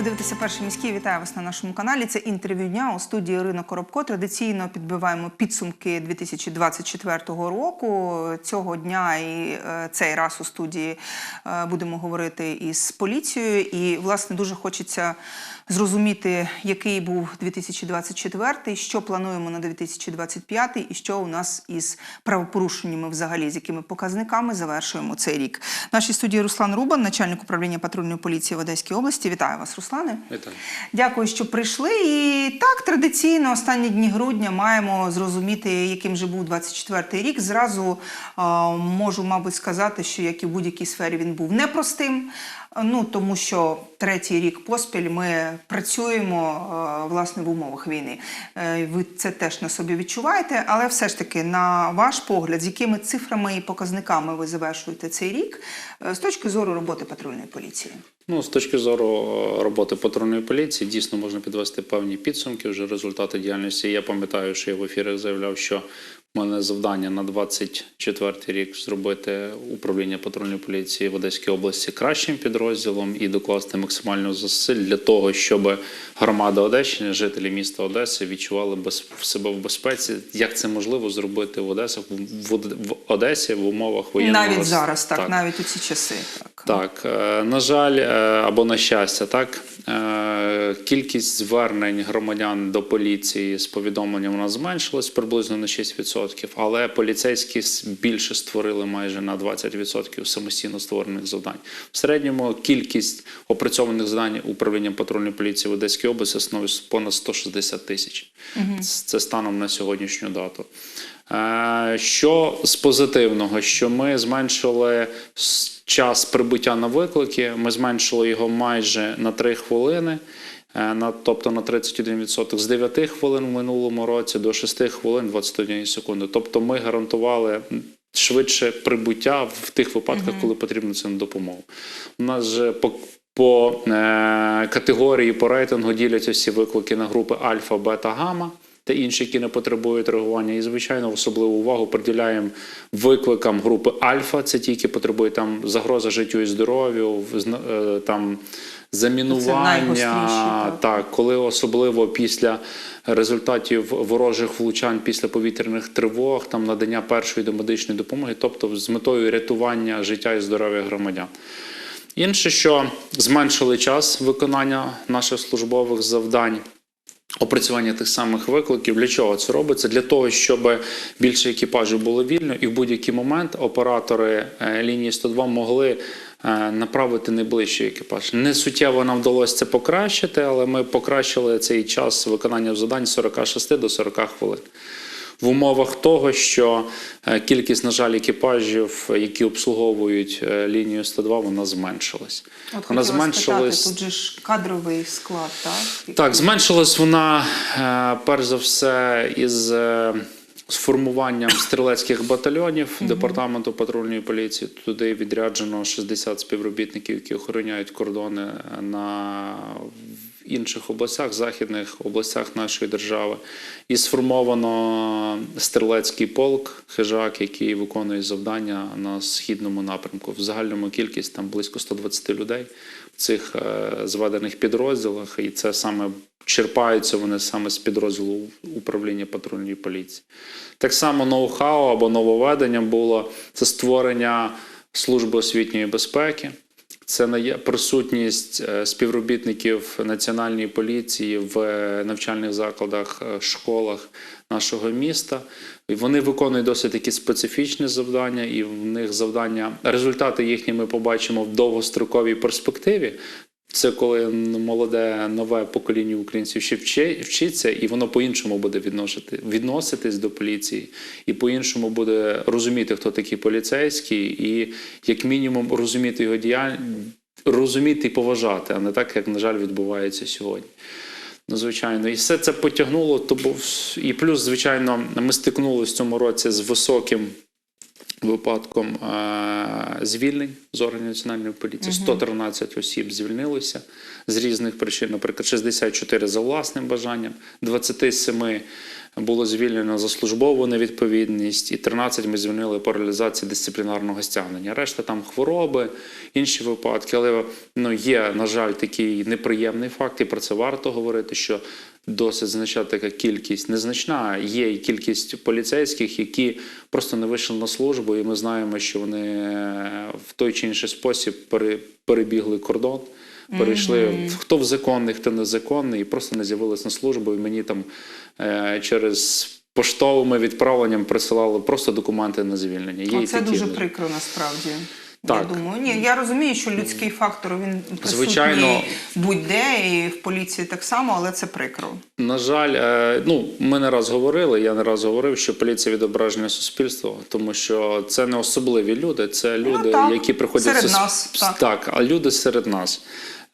Ви дивитеся перший міський. Вітаю вас на нашому каналі. Це інтерв'ю дня у студії Ірина Коробко. Традиційно підбиваємо підсумки 2024 року. Цього дня і е, цей раз у студії е, будемо говорити із поліцією. І власне дуже хочеться зрозуміти, який був 2024, що плануємо на 2025 і що у нас із правопорушеннями взагалі, з якими показниками завершуємо цей рік. В нашій студії Руслан Рубан, начальник управління патрульної поліції в Одеській області. Вітаю вас, Руслане. Вітаю. Дякую, що прийшли. І так традиційно останні дні грудня маємо зрозуміти, яким же був 24-й рік. Зразу а, можу, мабуть, сказати, що як і в будь-якій сфері він був непростим. Ну тому що третій рік поспіль ми працюємо власне в умовах війни. Е, Ви це теж на собі відчуваєте, але все ж таки, на ваш погляд, з якими цифрами і показниками ви завершуєте цей рік е, з точки зору роботи патрульної поліції? Ну, з точки зору е, роботи патрульної поліції, дійсно можна підвести певні підсумки вже результати діяльності. Я пам'ятаю, що я в ефірах заявляв, що в мене завдання на 24 рік зробити управління патрульної поліції в Одеській області кращим підрозділом і докласти максимально зусиль для того, щоб громада Одещини, жителі міста Одеси відчували без, себе в безпеці. Як це можливо зробити в Одесі в, в, Одесі в умовах воєнного Навіть зараз, так, навіть у ці часи. Так. Так, е, на жаль, е, або на щастя, так е, кількість звернень громадян до поліції з повідомленням нас зменшилась приблизно на 6%, але поліцейські більше створили майже на 20% самостійно створених завдань. В середньому кількість опрацьованих завдань управління патрульної поліції в Одеській області становить понад 160 тисяч. Це станом на сьогоднішню дату. Е, Що з позитивного, що ми зменшили час прибуття на виклики, ми зменшили його майже на 3 хвилини, на, тобто на 31% з 9 хвилин в минулому році до 6 хвилин 21 секунди. Тобто ми гарантували швидше прибуття в тих випадках, коли потрібна ця допомога. У нас же по по е, категорії по рейтингу діляться всі виклики на групи альфа, бета, гамма та інші, які не потребують реагування. І, звичайно, особливу увагу приділяємо викликам групи альфа. Це ті, які потребують там загроза життю і здоров'ю, е, там замінування. так. Так, коли особливо після результатів ворожих влучань після повітряних тривог, там надання першої домедичної допомоги, тобто з метою рятування життя і здоров'я громадян. Інше, що зменшили час виконання наших службових завдань. Опрацювання тих самих викликів. Для чого це робиться? Для того, щоб більше екіпажів було вільно, і в будь-який момент оператори е, лінії 102 могли е, направити найближчий екіпаж. Не суттєво нам вдалося це покращити, але ми покращили цей час виконання завдань з 46 до 40 хвилин. В умовах того, що е, кількість, на жаль, екіпажів, які обслуговують е, лінію 102, вона зменшилась. От вона хотіла спитати, тут же ж кадровий склад, так? так, зменшилась вона е, перш за все із е, сформуванням стрілецьких батальйонів департаменту патрульної поліції. Туди відряджено 60 співробітників, які охороняють кордони на інших областях, західних областях нашої держави. І сформовано стрілецький полк хижак, який виконує завдання на східному напрямку. В загальному кількість там близько 120 людей в цих е, зведених підрозділах, і це саме черпаються вони саме з підрозділу управління патрульної поліції. Так само ноу-хау або нововведенням було це створення служби освітньої безпеки. Це нає- присутність е, співробітників національної поліції в е, навчальних закладах, е, школах нашого міста. Вони виконують досить такі специфічні завдання, і в них завдання, результати їхні ми побачимо в довгостроковій перспективі. Це коли молоде нове покоління українців ще вчи- вчиться, і воно по-іншому буде відносити, відноситись до поліції, і по-іншому буде розуміти, хто такий поліцейський, і як мінімум розуміти його діяльність, розуміти і поважати, а не так, як, на жаль, відбувається сьогодні. Ну, звичайно, і все це потягнуло. То був і плюс, звичайно, ми стикнулися в цьому році з високим випадком е, звільнень з органів національної поліції. 113 осіб звільнилося з різних причин, наприклад, 64 за власним бажанням, 27 було звільнено за службову невідповідність, і 13 ми звільнили по реалізації дисциплінарного стягнення. Решта там хвороби, інші випадки. Але ну, є, на жаль, такий неприємний факт, і про це варто говорити, що досить значна така кількість, незначна, є і кількість поліцейських, які просто не вийшли на службу, і ми знаємо, що вони е, в той чи інший спосіб пере- перебігли кордон. Перейшли хто в законний, хто незаконний, і просто не з'явились на службу. І мені там е, через поштовими відправленням присилали просто документи на звільнення. Є і Це такі, дуже прикро насправді. Так. Я думаю, ні, я розумію, що людський фактор він присутній Звичайно. будь-де і в поліції так само, але це прикро. На жаль, е, ну ми не раз говорили. Я не раз говорив, що поліція відображення суспільства, тому що це не особливі люди, це люди, Ну, так, які приходять серед в сус- нас, так. а люди серед нас.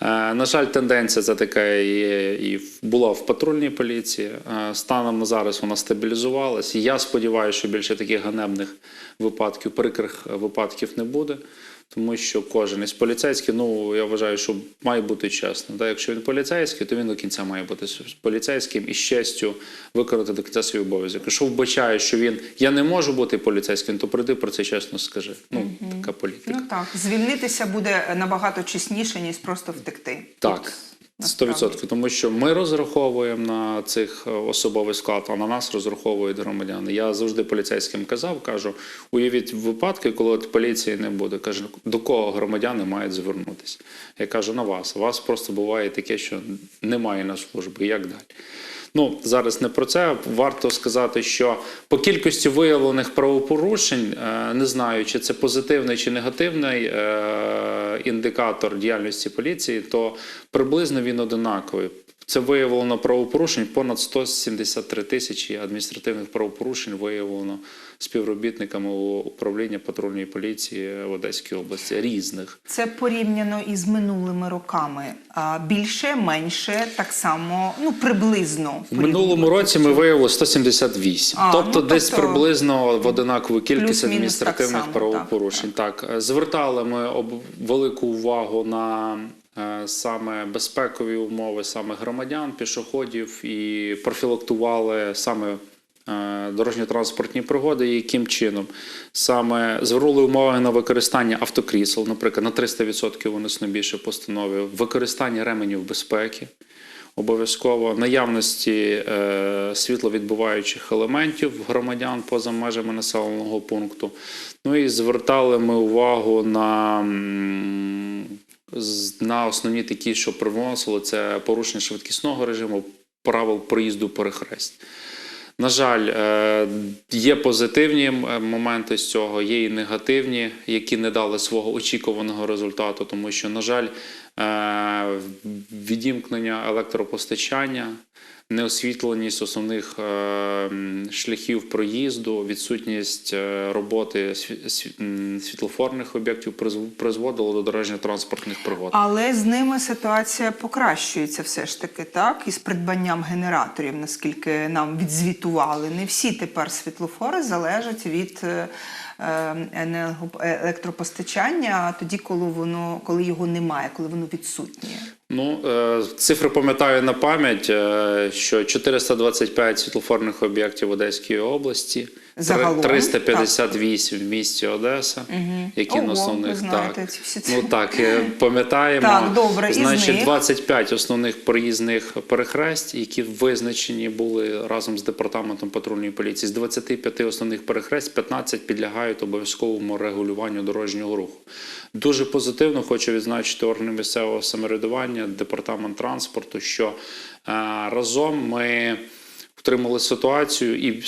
Е, На жаль, тенденція це така є і була в патрульній поліції. Е, Станом на зараз вона стабілізувалась. Я сподіваюся, що більше таких ганебних випадків, прикрих випадків не буде. Тому що кожен із поліцейських, ну я вважаю, що має бути чесно. Да? Якщо він поліцейський, то він до кінця має бути поліцейським і з честю виконати до кінця свій обов'язок. Якщо вбачає, що він я не можу бути поліцейським, то прийди про це чесно скажи. Ну така політика. Ну так, звільнитися буде набагато чесніше, ніж просто втекти. Так. Насправді. 100%. Тому що ми розраховуємо на цих е, особовий склад, а на нас розраховують громадяни. Я завжди поліцейським казав, кажу: уявіть випадки, коли от поліції не буде. Кажу, до кого громадяни мають звернутися? Я кажу, на вас. У вас просто буває таке, що немає на службі. Як далі? Ну, зараз не про це. Варто сказати, що по кількості виявлених правопорушень, е, не знаю, чи це позитивний чи негативний е, індикатор діяльності поліції, то приблизно він одинаковий. Це виявлено правопорушень понад 173 тисячі адміністративних правопорушень виявлено співробітниками управління патрульної поліції в Одеській області різних. Це порівняно із минулими роками. Більше, менше, так само, ну приблизно. В минулому році ми виявили 178. А, тобто ну, десь тобто приблизно в одинакову кількість адміністративних так само, правопорушень. Так, Е, звертали ми об велику увагу на саме безпекові умови, саме громадян, пішоходів і профілактували саме. е, Дорожньо-транспортні пригоди, яким чином саме звернули умови на використання автокрісел, наприклад, на 300% винесно більше постанови, використання ременів безпеки, обов'язково наявності е, світловідбиваючих елементів громадян поза межами населеного пункту. Ну і звертали ми увагу на, на основні такі, що привносило, це порушення швидкісного режиму, правил проїзду перехресть. На жаль, е, є позитивні моменти з цього, є і негативні, які не дали свого очікуваного результату, тому що, на жаль, е, відімкнення електропостачання, неосвітленість основних е, шляхів проїзду, відсутність е, роботи світлофорних об'єктів призв- призводило до дорожньо-транспортних пригод. Але з ними ситуація покращується все ж таки, так? Із придбанням генераторів, наскільки нам відзвітували. Не всі тепер світлофори залежать від е, електропостачання тоді, коли воно коли його немає, коли воно відсутнє. Ну, е, цифри пам'ятаю на пам'ять, е, що 425 світлофорних об'єктів в Одеській області, Загалом, 358 в місті Одеса, які Ого, на основних ви знаєте так. ці всі. Ну так, е, пам'ятаємо. Так, добре, Значить, них? 25 основних проїзних перехресть, які визначені були разом з департаментом патрульної поліції. З 25 основних перехресть 15 підлягають обов'язковому регулюванню дорожнього руху. Дуже позитивно хочу відзначити органи місцевого самоврядування, департамент транспорту, що е, разом ми втримали ситуацію і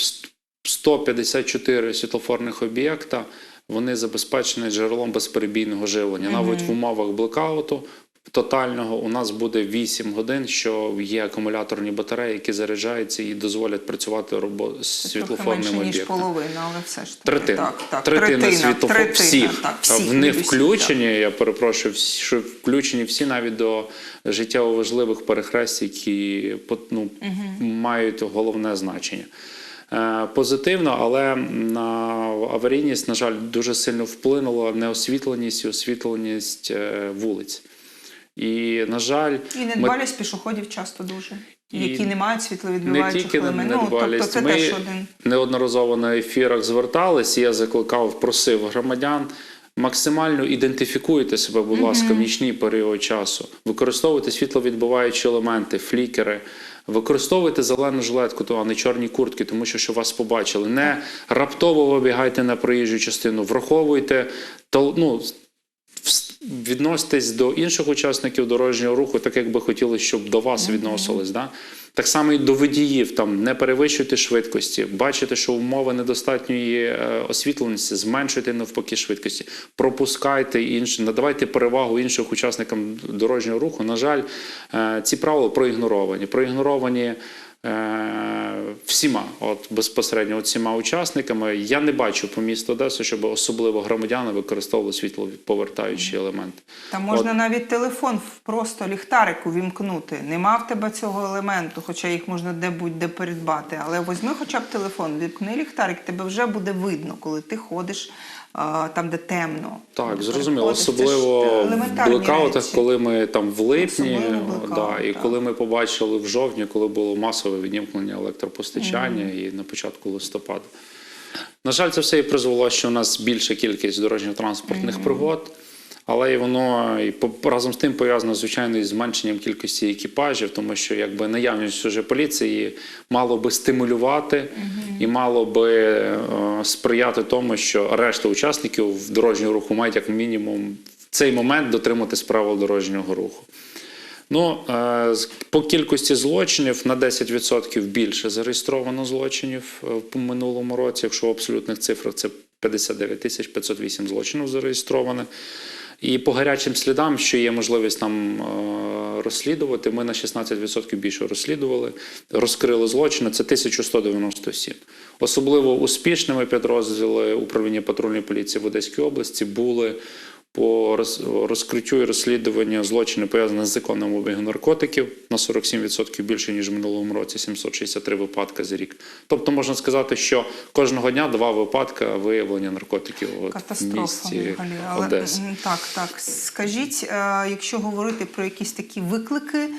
154 світлофорних об'єкта вони забезпечені джерелом безперебійного живлення. Навіть в умовах блекауту тотального у нас буде 8 годин, що є акумуляторні батареї, які заряджаються і дозволять працювати робо... світлофорним менше, ніж половина, але все ж таки. Третина. Так, так. Третина, світлофор третина, всіх. Так, всіх в них включені, я перепрошую, всі, що включені всі навіть до життєво важливих перехрест, які пот- ну, мають головне значення. Е, Позитивно, але на аварійність, на жаль, дуже сильно вплинула неосвітленість і освітленість е, вулиць. І, на жаль, І ми недбалість пішоходів часто дуже. І які не мають не світловідбиваючих тільки елементів. Ну, тобто це Ми теж один. неодноразово на ефірах звертались. і Я закликав, просив громадян. Максимально ідентифікуйте себе, будь ласка, в нічний період часу. Використовуйте світловідбиваючі елементи, флікери, використовуйте зелену жилетку, то, а не чорні куртки, тому що що вас побачили. Не раптово вибігайте на проїжджу частину, враховуйте ну, відноситесь до інших учасників дорожнього руху, так як би хотіли, щоб до вас відносились. Да? Так само і до водіїв, там не перевищуйте швидкості, бачите, що умови недостатньої е, освітленості, зменшуйте навпаки швидкості, пропускайте інші, надавайте перевагу іншим учасникам дорожнього руху. На жаль, е, ці правила проігноровані. Проігноровані всіма, от безпосередньо всіма учасниками. Я не бачу по місту Одеси, щоб особливо громадяни використовували світлоповертаючі елементи. Та можна навіть телефон просто ліхтарик увімкнути. Нема в тебе цього елементу, хоча їх можна де-будь-де передбати. Але візьми хоча б телефон, вімкни ліхтарик, тебе вже буде видно, коли ти ходиш там, де темно. Так, зрозуміло, особливо в елементарні блекаутах, коли ми там в липні, да, і так. коли ми побачили в жовтні, коли було масове відімкнення електропостачання і на початку листопада. На жаль, це все і призвело, що у нас більша кількість дорожньо-транспортних пригод, але і воно і по- разом з тим пов'язано, звичайно, із зменшенням кількості екіпажів, тому що якби наявність уже поліції мало би стимулювати і мало би е, сприяти тому, що решта учасників дорожнього руху мають як мінімум в цей момент дотриматись правил дорожнього руху. Ну, е, з- по кількості злочинів на 10% більше зареєстровано злочинів е, в минулому році. Якщо в абсолютних цифрах це 59 тисяч 508 злочинів зареєстровано. І по гарячим слідам, що є можливість нам е, розслідувати, ми на 16% більше розслідували, розкрили злочини. Це 1197. Особливо успішними підрозділи управління патрульної поліції в Одеській області були по роз- розкриттю і розслідуванню злочинів пов'язаних з законним обігом наркотиків на 47% більше ніж в минулому році, 763 випадки за рік. Тобто можна сказати, що кожного дня два випадки виявлення наркотиків от в місті. Але Одеси. так, так. Скажіть, е, якщо говорити про якісь такі виклики,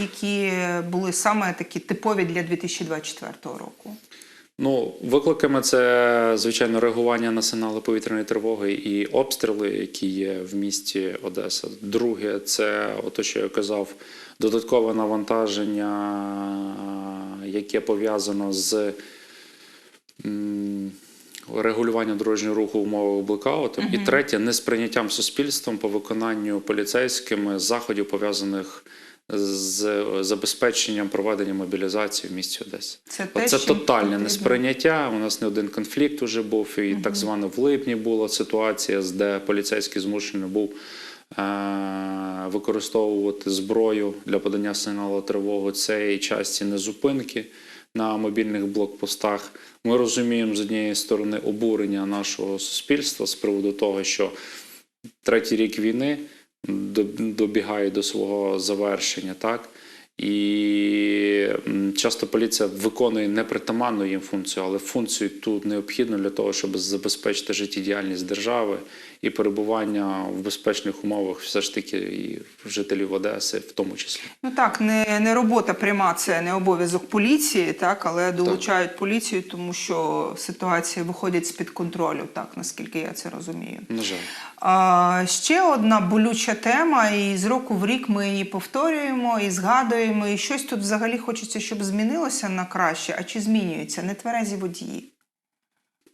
які були саме такі типові для 2024 року. Ну, викликами це звичайно реагування на сигнали повітряної тривоги і обстріли, які є в місті Одеса. Друге, це ото, що я казав, додаткове навантаження, яке пов'язано з регулюванням дорожнього руху в умовах блекауту. І третє, несприйняттям суспільством по виконанню поліцейськими заходів, пов'язаних з забезпеченням проведення мобілізації в місті Одесі. Це те, Це тотальне потрібно. несприйняття. У нас не один конфлікт вже був, і так звано в липні була ситуація, де поліцейський змушений був е- використовувати зброю для подання сигналу тривоги. Це і часті незупинки на мобільних блокпостах. Ми розуміємо з однієї сторони обурення нашого суспільства з приводу того, що третій рік війни добігає до свого завершення, так? І часто поліція виконує непритаманну їм функцію, але функцію тут необхідну для того, щоб забезпечити життєдіяльність держави і перебування в безпечних умовах все ж таки і жителів Одеси, в тому числі. Ну так, не, не робота пряма, це не обов'язок поліції, так, але долучають поліцію, тому що ситуації виходять з-під контролю, так, наскільки я це розумію. На жаль. А, ще одна болюча тема, і з року в рік ми її повторюємо і згадуємо. І щось тут взагалі хочеться, щоб змінилося на краще. А чи змінюється нетверезі водії?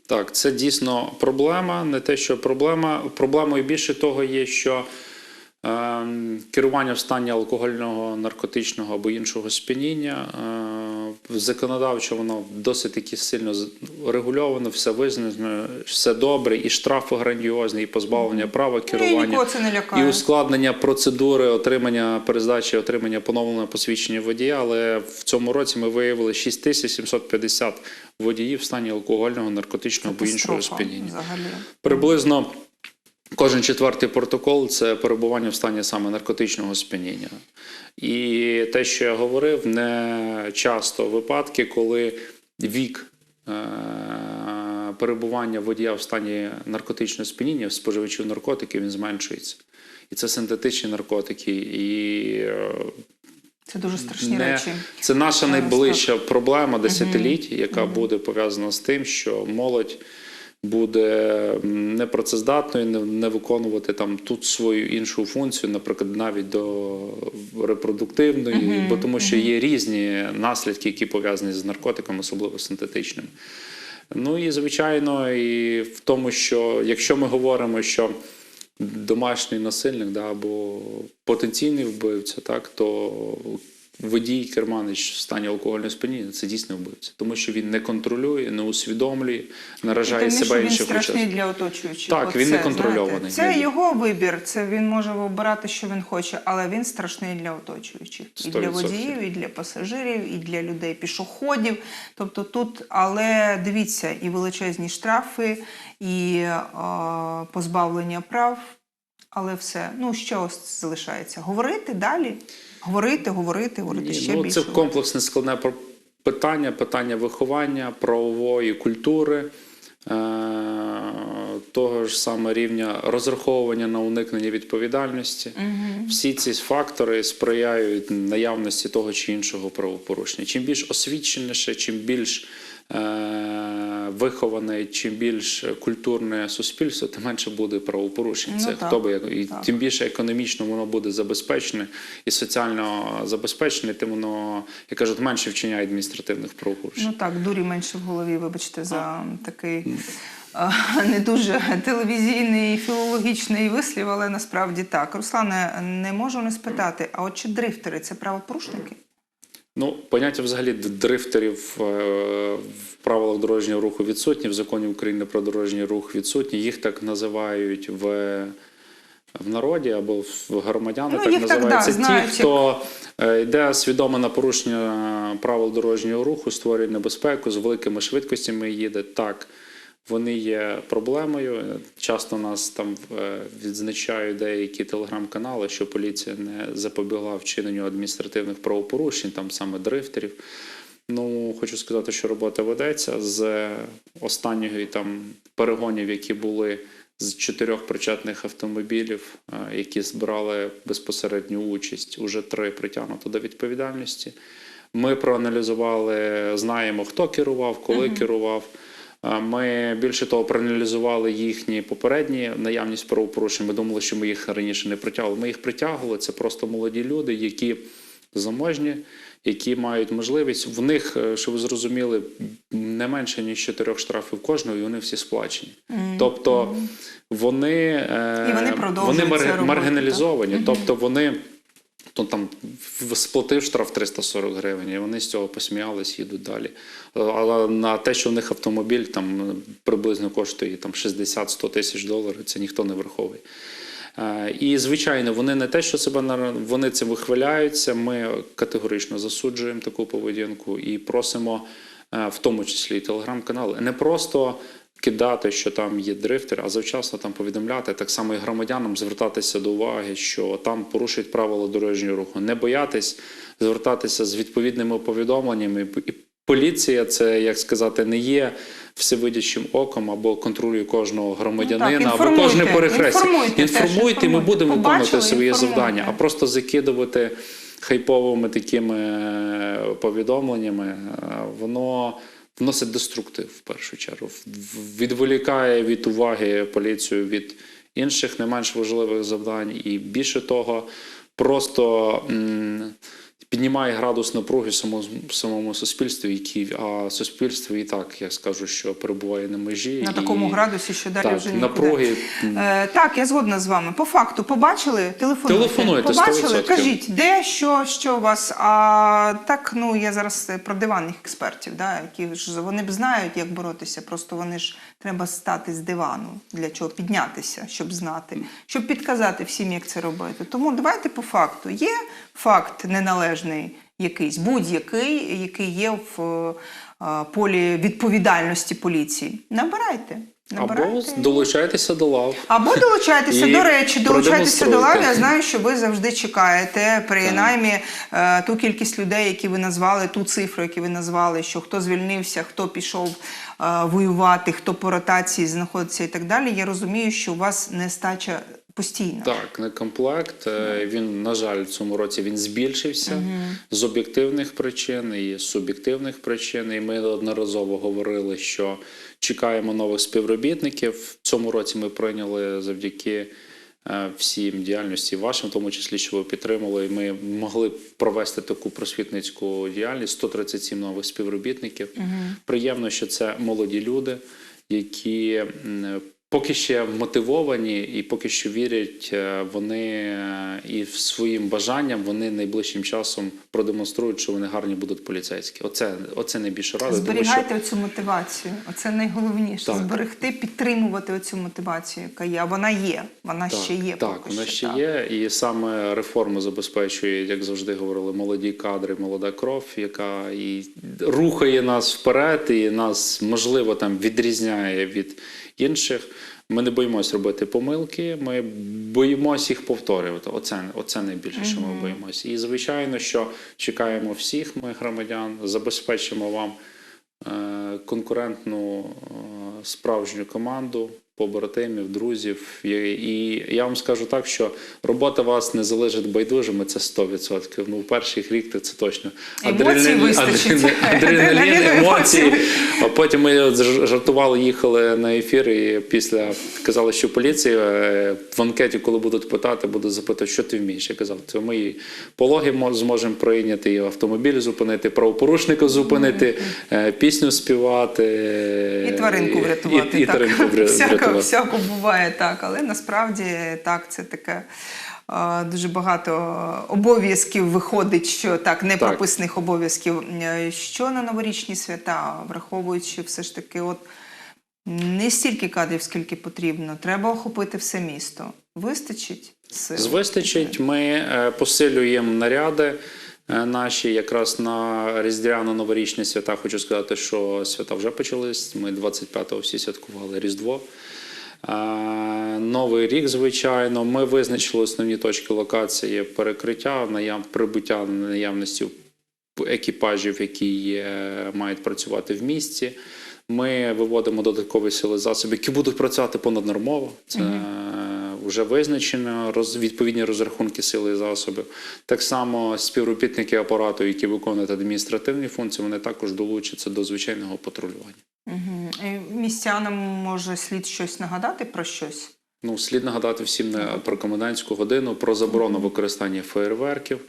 Так, це дійсно проблема. Не те, що проблема. Проблемою більше того є, що е, керування в стані алкогольного, наркотичного або іншого сп'яніння е, законодавчо воно досить таки сильно регульовано, все визнано, все добре, і штрафи грандіозні, і позбавлення права Ну, і керування. І ускладнення процедури отримання перездачі, отримання поновленого посвідчення водія. Але в цьому році ми виявили 6750 водіїв в стані алкогольного, наркотичного або іншого сп'яніння. Приблизно кожен четвертий протокол це перебування в стані саме наркотичного сп'яніння. І те, що я говорив, не часто випадки, коли вік. е, Перебування водія в стані наркотичного сп'яніння споживачів наркотиків він зменшується. І це синтетичні наркотики, і е, Це дуже страшні не, речі. це наша найближча проблема десятиліть, яка буде пов'язана з тим, що молодь буде непрацездатною, не, виконувати там тут свою іншу функцію, наприклад, навіть до репродуктивної, бо тому що є різні наслідки, які пов'язані з наркотиками, особливо синтетичними. Ну і звичайно, і в тому, що якщо ми говоримо, що домашній насильник да, або потенційний вбивця, так, то водій керманич в стані алкогольного сп'яніння це дійсно вбивця, тому що він не контролює, не усвідомлює, наражає більше себе він інших страшний учасників. для оточуючих. Так, він Оце, неконтрольований. знаєте, Це його вибір. Це він може обирати, що він хоче, але він страшний для оточуючих. І Сто для водіїв, і для пасажирів, і для людей пішоходів. Тобто тут, але дивіться, і величезні штрафи, і е, позбавлення прав. Але все, ну що залишається? Говорити далі, говорити, говорити, говорити Ні, ще ну, більше. Це комплексне складне питання, питання виховання, правової культури, е- того ж саме рівня розраховування на уникнення відповідальності. Всі ці фактори сприяють наявності того чи іншого правопорушення. Чим більш освіченіше, чим більш виховане, чим більш культурне суспільство, тим менше буде правопорушень. Ну, Це так, хто би як- і так. тим більше економічно воно буде забезпечене і соціально забезпечене, тим воно, як кажуть, менше вчиняє адміністративних правопорушень. Ну так, дурі менше в голові, вибачте, за такий е, не дуже телевізійний філологічний вислів, але насправді так. Руслане, не можу не спитати, а от чи дрифтери це правопорушники? Ну, поняття взагалі дрифтерів е, в правилах дорожнього руху відсутні, в законі України про дорожній рух відсутні. Їх так називають в, в народі або в громадяни. Ну, так називаються да, знають, ті, хто е, йде свідомо на порушення правил дорожнього руху, створює небезпеку, з великими швидкостями їде. Так, вони є проблемою. Часто нас там е, відзначають деякі телеграм-канали, що поліція не запобігла вчиненню адміністративних правопорушень, там саме дрифтерів. Ну, хочу сказати, що робота ведеться з останнього там перегонів, які були з чотирьох причетних автомобілів, е, які збирали безпосередню участь. Уже три притягнуто до відповідальності. Ми проаналізували, знаємо, хто керував, коли керував. Ми більше того проаналізували їхні попередні наявність правопорушень. Ми думали, що ми їх раніше не притягували. Ми їх притягували. Це просто молоді люди, які заможні, які мають можливість. В них, е, щоб ви зрозуміли, не менше ніж чотирьох штрафів кожного, і вони всі сплачені. Тобто вони, І вони вони мар- робити, маргіналізовані. Тобто вони. То там сплатив штраф 340 гривень, і вони з цього посміялись, їдуть далі. Е, Але на те, що в них автомобіль там приблизно коштує там 60-100 тисяч доларів, це ніхто не враховує. Е, І звичайно, вони не те, що себе вони цим вихваляються. Ми категорично засуджуємо таку поведінку і просимо, е, в тому числі і телеграм-канали, не просто кидати, що там є дрифтер, а завчасно там повідомляти, так само і громадянам звертатися до уваги, що там порушують правила дорожнього руху, не боятись звертатися з відповідними повідомленнями. І поліція це, як сказати, не є всевидячим оком або контролює кожного громадянина, або Ну інформуйте, кожне перехрестя. інформуйте Інформуйте, і ми будемо виконувати своє завдання, а просто закидувати хайповими такими повідомленнями, е, воно вносить деструктив в першу чергу, відволікає від уваги поліцію від інших не менш важливих завдань, і більше того, просто м, піднімає градус напруги в самому, суспільстві, які, а суспільство і так, я скажу, що перебуває на межі. На і- такому градусі, що далі так, вже нікуди. напруги. Е, так, я згодна з вами. По факту, побачили, телефонуйте. Телефонуйте, побачили, 100%. кажіть, де, що, що у вас. А так, ну я зараз про диванних експертів, да, які ж вони б знають, як боротися. Просто вони ж треба стати з дивану. Для чого піднятися, щоб знати, щоб підказати всім, як це робити. Тому давайте по факту. Є факт неналежний якийсь, будь-який, який є в е, полі відповідальності поліції. Набирайте. Або долучайтеся до лав. Або долучайтеся, І до речі, долучайтеся до лав. Я знаю, що ви завжди чекаєте принаймні е, ту кількість людей, які ви назвали, ту цифру, яку ви назвали, що хто звільнився, хто пішов е, воювати, хто по ротації знаходиться і так далі. Я розумію, що у вас нестача постійно. Так, не комплект. Е, Він, на жаль, в цьому році він збільшився з об'єктивних причин і з суб'єктивних причин. І ми одноразово говорили, що чекаємо нових співробітників. В цьому році ми прийняли завдяки е, всім діяльності вашим, в тому числі, що ви підтримали. І ми могли провести таку просвітницьку діяльність. 137 нових співробітників. Приємно, що це молоді люди, які поки ще мотивовані і поки що вірять, е, вони е, і своїм бажанням вони найближчим часом продемонструють, що вони гарні будуть поліцейські. Оце, оце найбільше радить. тому що- Зберігайте оцю мотивацію. Оце найголовніше. Так. Зберегти, підтримувати оцю мотивацію, яка є. А вона є. Вона ще є. Так, поки вона що, ще так. є, і саме реформи забезпечує, як завжди говорили, молоді кадри, молода кров, яка і рухає нас вперед, і нас можливо там відрізняє від інших. Ми не боїмося робити помилки, ми боїмося їх повторювати. Оце, оце найбільше, що ми боїмося. І звичайно, що чекаємо всіх ми громадян, забезпечимо вам е, конкурентну е, справжню команду побратимів, друзів. І, і я вам скажу так, що робота вас не залежить байдужими, це 100%. Ну, в перший рік це точно. Адреналін, адреналін, емоції. А потім ми жартували, їхали на ефір, і після казали, що поліція е, в анкеті, коли будуть питати, будуть запитати, що ти вмієш. Я казав, це ми і пологи мо- зможемо прийняти, і автомобіль зупинити, правопорушника зупинити, е, пісню співати. І тваринку врятувати. І, і так. тваринку вря- всяко, всяко буває так, але насправді так, це таке. Дуже багато обов'язків виходить, що так, не Так. прописаних обов'язків. Що на новорічні свята, враховуючи все ж таки, от не стільки кадрів, скільки потрібно, треба охопити все місто. Вистачить сил? Вистачить, ми е, посилюємо наряди е, наші якраз на різдвяно-новорічні свята. Хочу сказати, що свята вже почались. Ми 25-го всі святкували Різдво. Е, Новий рік, звичайно. Ми визначили основні точки локації перекриття, наяв, прибуття наявності екіпажів, які є, мають працювати в місті. Ми виводимо додаткові сили засоби, які будуть працювати понаднормово. Це вже визначено роз, відповідні розрахунки сили і засобів. Так само співробітники апарату, які виконують адміністративні функції, вони також долучаться до звичайного патрулювання. Угу. Містянам може слід щось нагадати про щось. Ну, слід нагадати всім не про комендантську годину, про заборону використання феєрверків.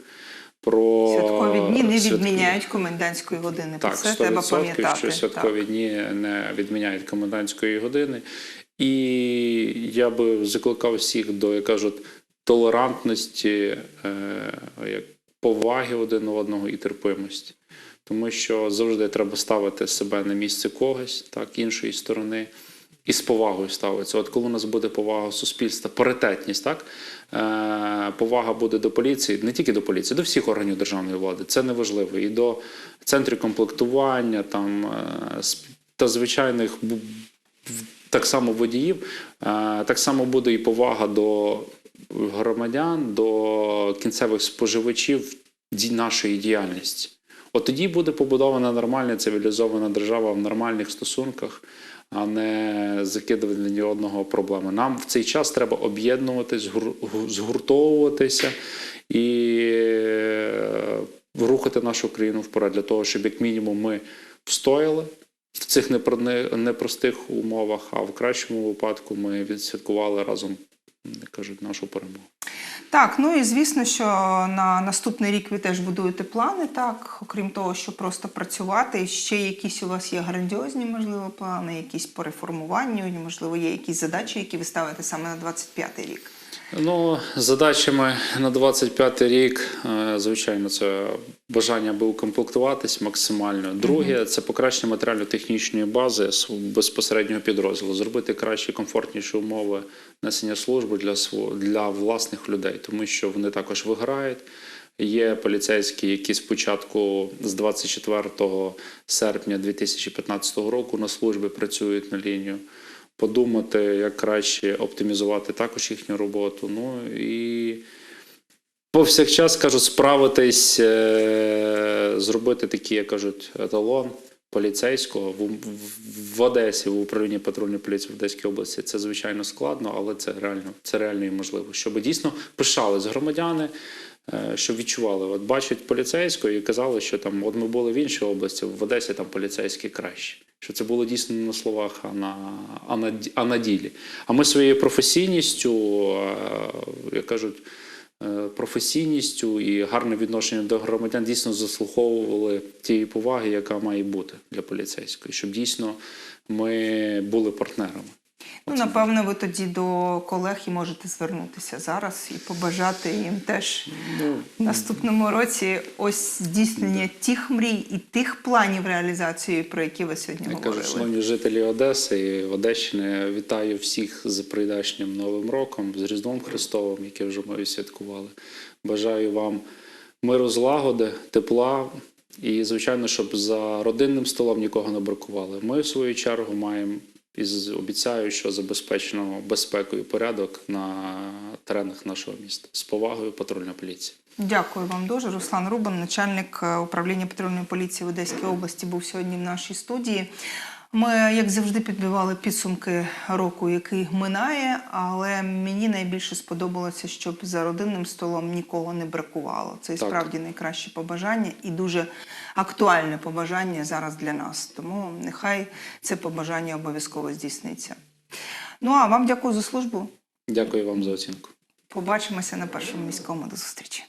Про Святкові дні не свят- відміняють комендантської години. Про це 100%, треба пам'ятати. що святкові Так. дні не відміняють комендантської години. І я би закликав всіх до, як кажуть, толерантності, е, поваги один одного і терпимості. Тому що завжди треба ставити себе на місце когось, так, іншої сторони, і з повагою ставитися. От коли у нас буде повага суспільства, паритетність, так, е, повага буде до поліції, не тільки до поліції, до всіх органів державної влади. Це неважливо. І до центрів комплектування, там, е, та звичайних так само водіїв, е, так само буде і повага до громадян, до кінцевих споживачів нашої діяльності. От тоді буде побудована нормальна цивілізована держава в нормальних стосунках, а не закидувати ні одного проблеми. Нам в цей час треба об'єднуватись, гур- згуртовуватися і е, рухати нашу країну вперед для того, щоб як мінімум ми встояли в цих непро- непростих умовах, а в кращому випадку ми відсвяткували разом, як кажуть, нашу перемогу. Так, ну і звісно, що на наступний рік ви теж будуєте плани, так, окрім того, що просто працювати, ще якісь у вас є грандіозні, можливо, плани, якісь по реформуванню, можливо, є якісь задачі, які ви ставите саме на 25-й рік. Ну, задачами на 25 рік, е, звичайно, це бажання аби укомплектуватись максимально. Друге, це покращення матеріально-технічної бази безпосереднього підрозділу, зробити кращі, комфортніші умови несення служби для для власних людей, тому що вони також виграють. Є поліцейські, які спочатку з 24 серпня 2015 року на службі працюють на лінію подумати, як краще оптимізувати також їхню роботу. Ну і повсякчас кажуть, справитись, е, зробити такий, як кажуть, еталон поліцейського в, в, Одесі, в управлінні патрульної поліції в Одеській області, це звичайно складно, але це реально, це реально і можливо. Щоб дійсно пишались громадяни, е, щоб відчували, от бачать поліцейського і казали, що там, от ми були в іншій області, в Одесі там поліцейські кращі. Що це було дійсно не на словах, а на, а на, а на ділі. А ми своєю професійністю, е, як кажуть, професійністю і гарним відношенням до громадян дійсно заслуховували тієї поваги, яка має бути для поліцейської, щоб дійсно ми були партнерами. Ну, напевно, ви тоді до колег і можете звернутися зараз і побажати їм теж Ну, в наступному році ось здійснення тих мрій і тих планів реалізації, про які ви сьогодні Я говорили. кажу, шановні жителі Одеси і Одещини, вітаю всіх з прийдешнім Новим роком, з Різдвом Христовим, яке вже ми святкували. Бажаю вам миру, злагоди, тепла і, звичайно, щоб за родинним столом нікого не бракували. Ми, в свою чергу, маємо і обіцяю, що забезпечено безпеку і порядок на теренах нашого міста. З повагою, патрульна поліція. Дякую вам дуже. Руслан Рубан, начальник е, управління патрульної поліції в Одеській області, був сьогодні в нашій студії. Ми, як завжди, підбивали підсумки року, який минає, але мені найбільше сподобалося, щоб за родинним столом нікого не бракувало. Це і справді найкраще побажання і дуже актуальне побажання зараз для нас. Тому нехай це побажання обов'язково здійсниться. Ну а вам дякую за службу. Дякую вам за оцінку. Побачимося на першому міському. До зустрічі.